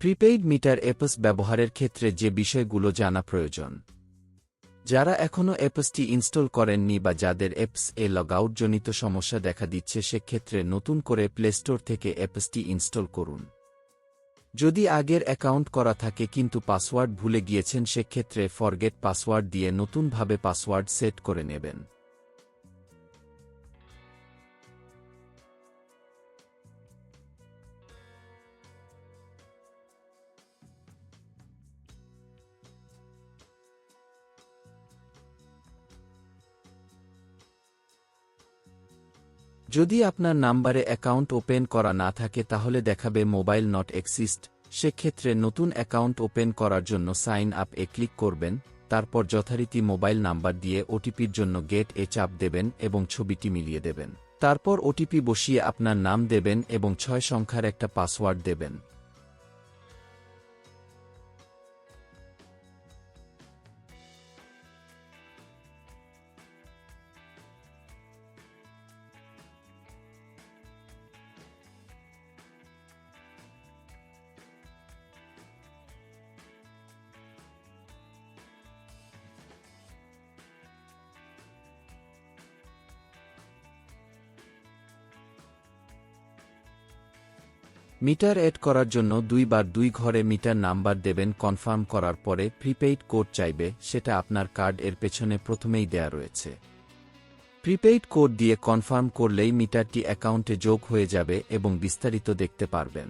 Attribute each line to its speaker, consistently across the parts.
Speaker 1: Prepaid meter apps ব্যবহারের ক্ষেত্রে যে বিষয়গুলো জানা প্রয়োজন। যারা এখনও অ্যাপসটি ইনস্টল করেননি বা যাদের অ্যাপস এ লগআউট জনিত সমস্যা দেখা দিচ্ছে, সেক্ষেত্রে নতুন করে প্লে স্টোর থেকে অ্যাপসটি ইনস্টল করুন। যদি আগের অ্যাকাউন্ট করা থাকে কিন্তু পাসওয়ার্ড ভুলে গিয়েছেন, সেক্ষেত্রে ফরগেট পাসওয়ার্ড দিয়ে নতুনভাবে পাসওয়ার্ড সেট করে নেবেন। যদি আপনার নাম্বারে অ্যাকাউন্ট ওপেন করা না থাকে তাহলে দেখাবে মোবাইল নট এক্সিস্ট, সেক্ষেত্রে নতুন অ্যাকাউন্ট ওপেন করার জন্য সাইন আপ এ ক্লিক করবেন, তারপর যথারীতি মোবাইল নাম্বার দিয়ে ওটিপির জন্য গেট এ চাপ দেবেন এবং ছবিটি মিলিয়ে দেবেন। তারপর ওটিপি বসিয়ে আপনার নাম দেবেন এবং ছয় সংখ্যার একটা পাসওয়ার্ড দেবেন। মিটার এড করার জন্য দুইবার দুই ঘরে মিটার নাম্বার দেবেন কনফার্ম করার পরে প্রিপেইড কোড চাইবে, সেটা আপনার কার্ড এর পেছনে প্রথমেই দেয়া রয়েছে। প্রিপেইড কোড দিয়ে কনফার্ম করলেই মিটারটি অ্যাকাউন্টে যোগ হয়ে যাবে এবং বিস্তারিত দেখতে পারবেন।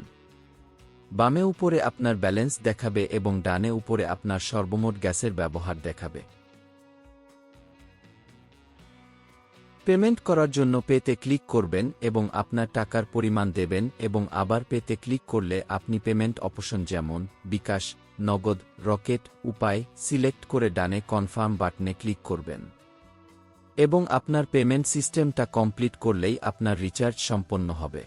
Speaker 1: বামে উপরে আপনার ব্যালেন্স দেখাবে এবং ডানে উপরে আপনার সর্বমোট গ্যাসের ব্যবহার দেখাবে। পেমেন্ট করার জন্য পেতে ক্লিক করবেন এবং আপনার টাকার পরিমাণ দেবেন এবং আবার পেতে ক্লিক করলে আপনি পেমেন্ট অপশন যেমন বিকাশ, নগদ, রকেট, উপায়, সিলেক্ট করে ডানে কনফার্ম বাটনে ক্লিক করবেন। এবং আপনার পেমেন্ট সিস্টেমটা কমপ্লিট করলেই আপনার রিচার্জ সম্পন্ন হবে।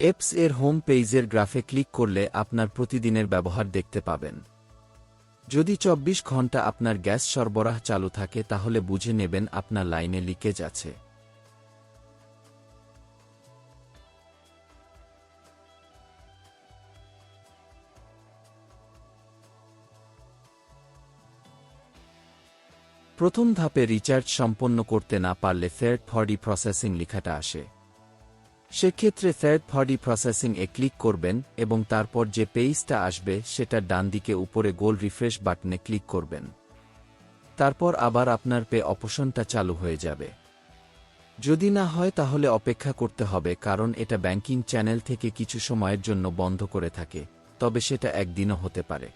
Speaker 1: এপস এর হোম পেজের গ্রাফে ক্লিক করলে আপনার প্রতিদিনের ব্যবহার দেখতে পাবেন। যদি চব্বিশ ঘণ্টা আপনার গ্যাস সরবরাহ চালু থাকে, তাহলে বুঝে নেবেন আপনার লাইনে লিকেজ আছে। প্রথম ধাপে রিচার্জ সম্পন্ন করতে না পারলে থার্ড পার্টি প্রসেসিং লেখাটা আসে। সেক্ষেত্রে থার্ড পার্টি প্রসেসিং এ ক্লিক করবেন এবং তারপর যে পেজটা আসবে সেটার ডান দিকে উপরে গোল রিফ্রেশ বাটনে ক্লিক করবেন। তারপর আবার আপনার পে অপশনটা চালু হয়ে যাবে। যদি না হয় তাহলে অপেক্ষা করতে হবে কারণ এটা ব্যাংকিং চ্যানেল থেকে কিছু সময়ের জন্য বন্ধ করে থাকে, তবে সেটা একদিনও হতে পারে।